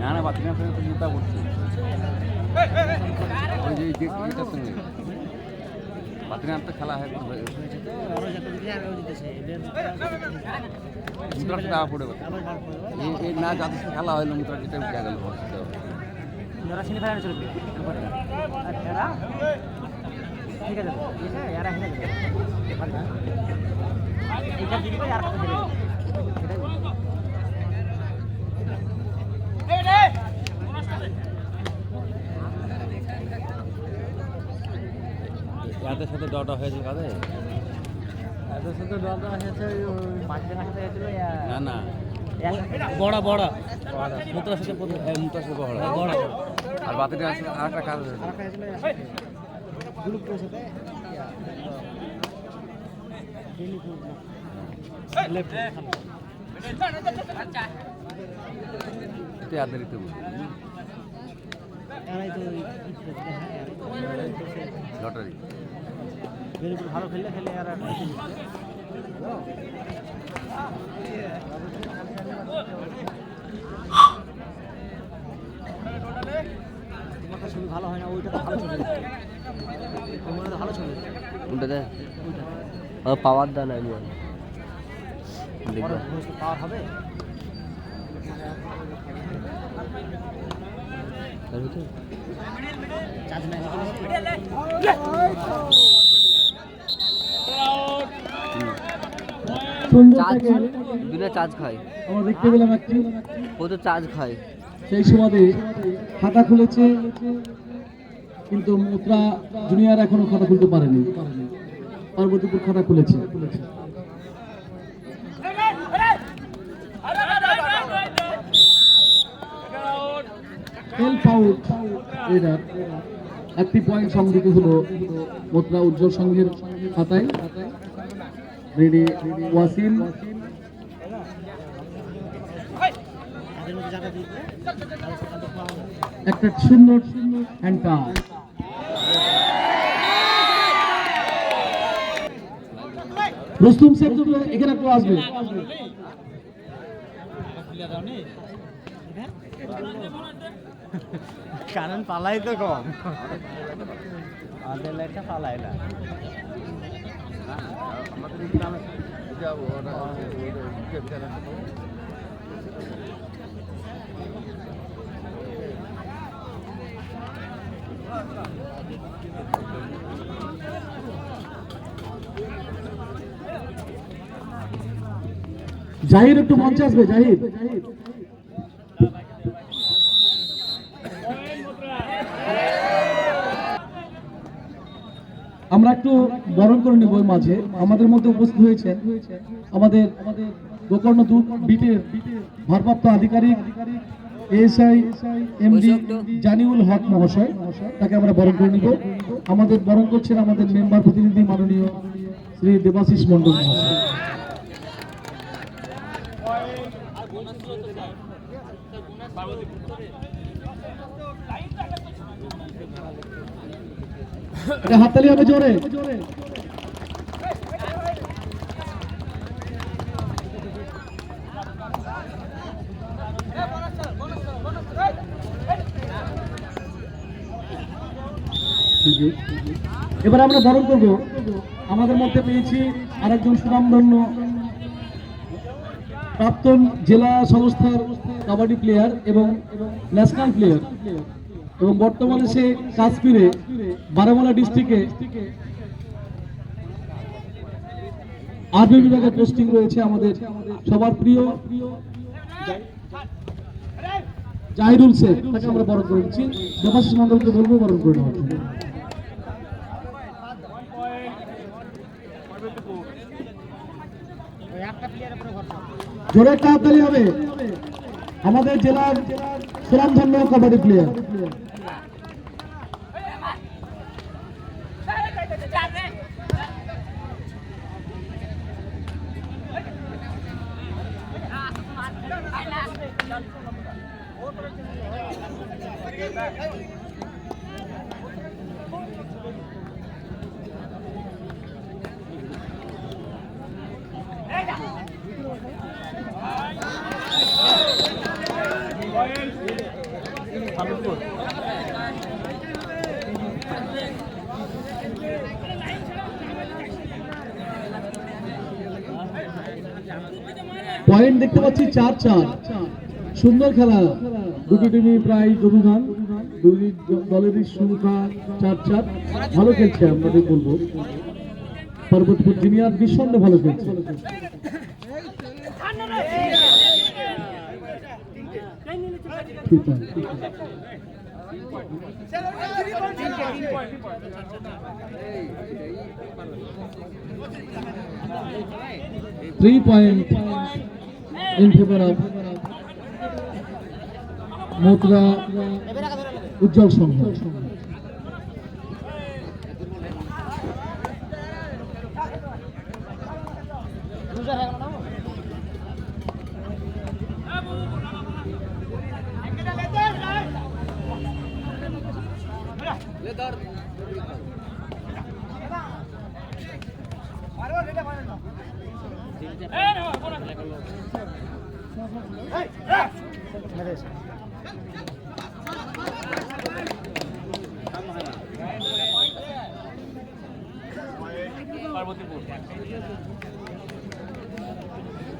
না না তো মোটা করছে ওই যে বাতিনার তো খেলা হয় মুদ্রা দেওয়া পড়ে এই না যাদের খেলা হইল মুদ্রা যেটা উঠে গেল ঠিক আছে ঠিক আছে, এরা হেরে যাবে এইটা যাদের সাথে ডটা হয়েছে কাদের? এদের সাথে দরকার হয়েছে না না। বড় বড়। মুদ্রার সাথে প্রথম মুদ্রা সাথে বড়। বড়। আর আর একটা কাজ আর একটা এতে আদের তো হ্যাঁ। লটারি। ভালো খেললে খেলে আর তোমারটা ছবি ভালো হয় না ওইটা ভালো তোমার ভালো দেয় ওইটা পাওয়ার দেয় না আমি পাওয়ার হবে চার্জ নাই চার্জ চার্জ খায়। আমরা দেখতে পেলাম একটি। চার্জ খায়। সেই সুবাদে খাতা খুলেছে কিন্তু মুদ্রা জুনিয়র এখনও খাতা খুলতে পারেনি। পার্বতীপুর খাতা খুলেছে। একটি পয়েন্ট সংযুক্ত হলো মুদ্রা উজ্জ্বল সংঘের খাতায়। রেডি ওয়াসিম। একটা সুন্দর হ্যান্ড পাস রুস্তুম তো এখানে একটু আসবে। কারণ পালাই তো কম। আমাদের লাইটটা পালাই না জাহির একটু মঞ্চে আসবে জাহির। আমরা একটু বরণ করে নেব মাঝে। আমাদের মধ্যে উপস্থিত হয়েছে আমাদের গোকর্ণ দু বিটের ভারপ্রাপ্ত আধিকারিক, এএসআই, এমডি জানিউল হক মহাশয়, তাকে আমরা বরণ করে নিব। আমাদের বরণ করছেন আমাদের মেম্বার প্রতিনিধি মাননীয় শ্রী দেবাশিস মন্ডল মহাশয়। হাততালি হবে জোরে। এবার আমরা বরণ করব। আমাদের মধ্যে পেয়েছি আরেকজন সুনামধন্য প্রাক্তন জেলা সংস্থার কাবাডি প্লেয়ার এবং ন্যাশনাল প্লেয়ার এবং বর্তমানে সে কাশ্মীরে বারামুলা ডিস্ট্রিক্টে আর্মি বিভাগে পোস্টিং রয়েছে আমাদের সবার প্রিয় জাহিরুল শেখ, তাকে আমরা বরণ করে দিচ্ছি দেবাশিস মন্ডলকে বলব বরণ করে নেওয়ার জন্য। ওই একটা প্লেয়ারের উপরে ভরসা জোরে একটা হাততালি হবে। আমাদের জেলার সুনামধন্য কাবাডি প্লেয়ার পয়েন্ট দেখতে পাচ্ছি চার চার। সুন্দর খেলা। দুটি টিমই প্রায় জমিদান দুই দলেরই সংখ্যা চার চার। ভালো খেলছে আমাদের বলব? পর্বতপুর জিনিয়ার নিঃসন্দেহে ভালো খেলছে। Three point in favor of Motra উজ্জ্বল সংঘ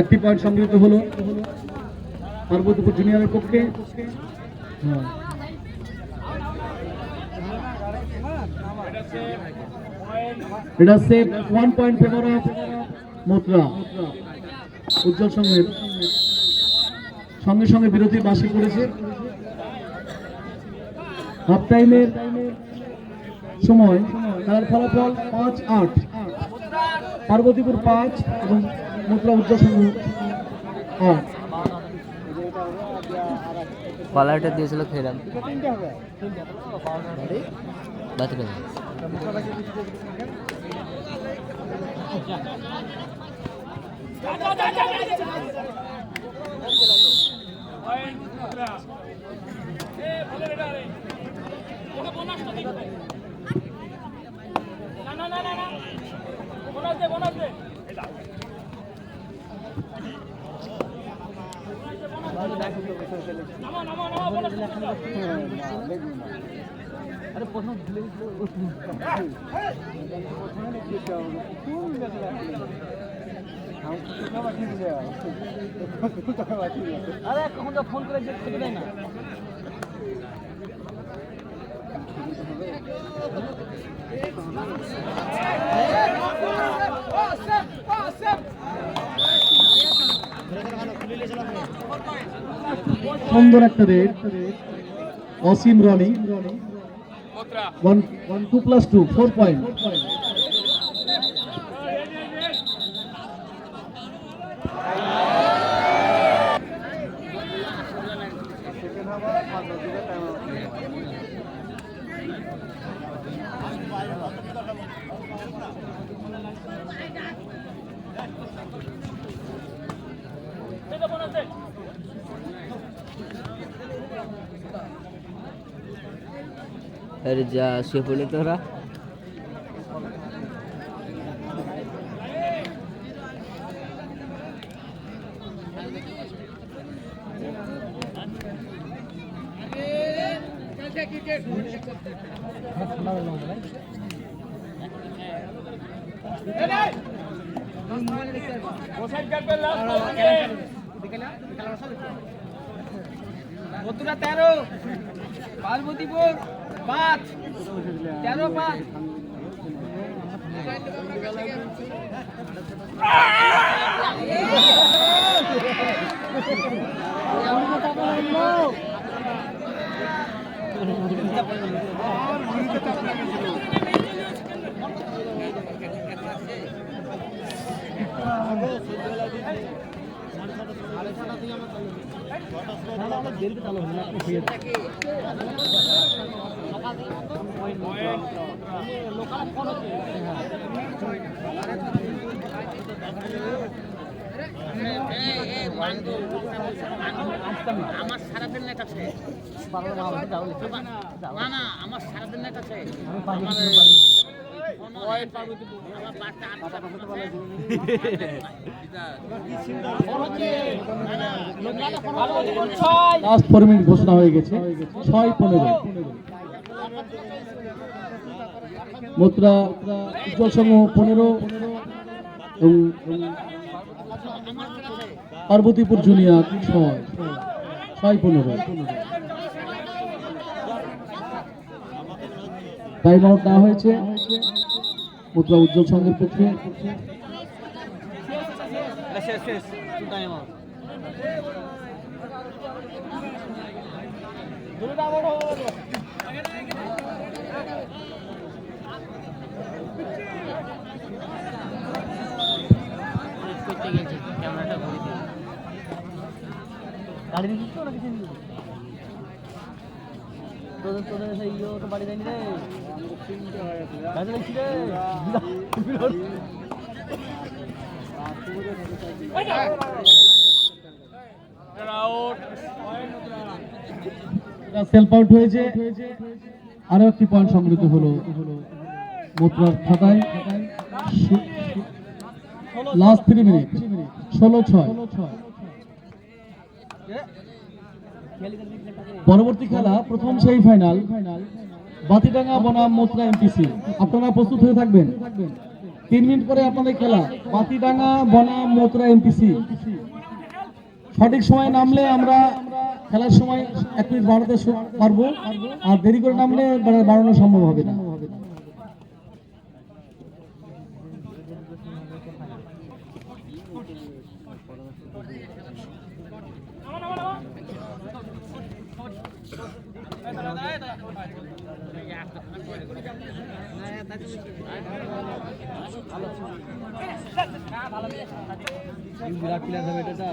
একটি পয়েন্ট সংগৃহীত হলো পার্বতীপুর জুনিয়রের পক্ষে। এটা save one point favour of মুদ্রা উজ্জ্বল সংঘের। সঙ্গে সঙ্গে বিরতির বাসি করেছে। হাফ টাইমের সময় খেলার ফলাফল পাঁচ আট। পার্বতীপুর পাঁচ এবং মুদ্রা সংঘ আট কলারটা দিয়েছিল খেলাম। বাতিল আরে প্রশ্ন ভুলে আরে কখন ফোন করে যে খেতে দেয় না সুন্দর একটা raid. Asim Rani. One two plus two four point আরে যা শুয়ে পড়লে তোরা। মথুরা তেরো। পার্বতীপুর। পাঁচ। তেরো পাঁচ। আমার সারাদিনের কাছে পারব না আমাকে যাও না না আমার কাছে আমি আমার না, না। আমার ছয় লাস্ট ফোর মিনিট ঘোষণা হয়ে গেছে ছয় পনেরো মুদ্রা উজ্জ্বল সংঘ পনেরো এবং পার্বতীপুর জুনিয়র ছয় ছয় পনেরো। টাইম আউট নেওয়া হয়েছে। মুদ্রা উজ্জ্বল সংঘের পক্ষে। শেষ শেষ টাইম গাড়ি দিচ্ছিস তো কিছু তোদের তোদের সেই ইয়ে তো বাড়ি যায়নি রে গাড়ি দেখছি রে সেলফ আউট হয়েছে। আরও একটি পয়েন্ট সংগৃহীত হলো মুদ্রার খাতায়। লাস্ট থ্রি মিনিট ষোলো ছয়। পরবর্তী খেলা, প্রথম সেই ফাইনাল বাতিডাঙ্গা, বনাম মোতরা এমপিসি আপনারা প্রস্তুত হয়ে থাকবেন। তিন মিনিট পরে আপনাদের খেলা, বাতিডাঙ্গা, বনাম মোতরা এমপিসি সঠিক সময় নামলে আমরা খেলার সময় এক মিনিট বাড়াতে পারব। আর দেরি করে নামলে বাড়ানো সম্ভব হবে না বিরাট প্লেয়ার হবে এটা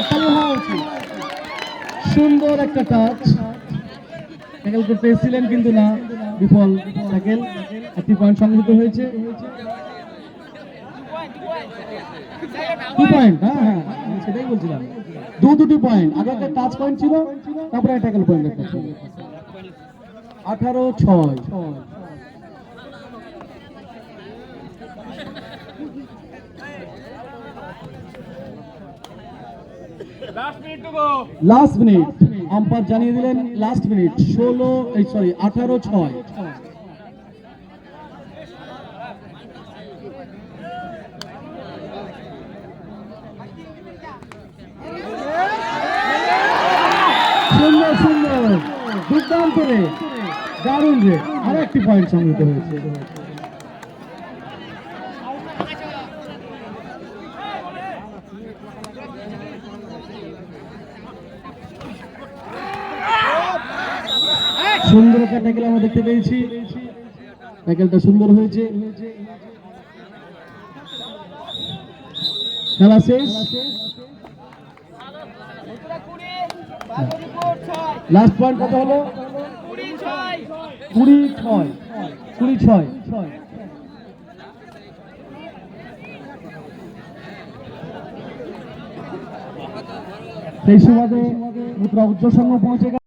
একটা সুন্দর একটা টাচ ট্যাকেল করতে এসেছিলেন কিন্তু না, বিফল ট্যাকেল একটি পয়েন্ট হয়েছে। টু পয়েন্ট হ্যাঁ হ্যাঁ। সেটাই বলছিলাম। দু দুটি পয়েন্ট আগে একটা টাচ পয়েন্ট ছিল তারপরে ট্যাকেল পয়েন্ট একটা ছিল আঠারো ছয়। লাস্ট মিনিট আম্পায়ার জানিয়ে দিলেন লাস্ট মিনিট ষোলো এই সরি আঠারো ছয় সুন্দর সুন্দর দুর্দান্ত রে দারুণ রে। আর একটি পয়েন্ট সংগৃহীত হয়েছে। সুন্দর একটা ট্যাকেল আমরা দেখতে পেয়েছি। ট্যাকেলটা সুন্দর হয়েছে। খেলা শেষ মথুরা কুড়ি পার্বতীপুর ছয় লাস্ট পয়েন্ট কত হলো? কুড়ি ছয়। কুড়ি ছয়। ছয় সেই সুবাদে উচ্চ সংঘ পৌঁছে